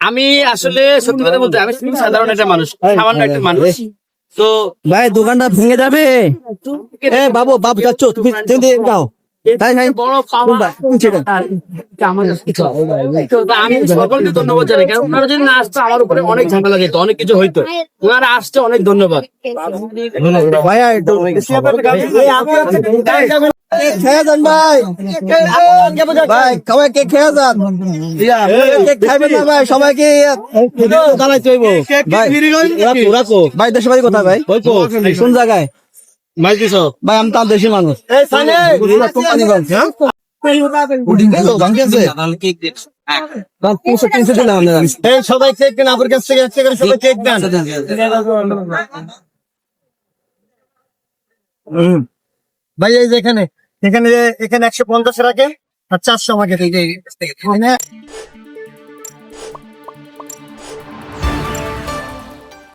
আমি আসলে সত্যি কথা বলতে আমি সাধারণ একটা মানুষ সামান্য একটা মানুষ। তো ভাই দোকানটা ভেঙে যাবে? এ বাবু বাবু যাচ্ছ তুমি তুমি যাও। তাই নাই বড় পাওয়া তো আমি সকলকে ধন্যবাদ জানাই কারণ ওনারা যদি না আসতো আমার উপরে অনেক ঝামেলা যেত অনেক কিছু হইতো। ওনারা আসতে অনেক ধন্যবাদ। খেয়ে যান ভাই। ভাই সবাই কেক খেয়ে যান। খাইবেন না ভাই সবাইকে হইব। ভাই ভাই কোথায় ভাই। কোন জায়গায়? দিছ ভাই আমি তার মানুষ হ্যাঁ সবাই কেক দেন আপনার কাছ থেকে সবাই কেক দেন ভাই এই যে এখানে এখানে এখানে একশো পঞ্চাশ রাখে আর চারশো আমাকে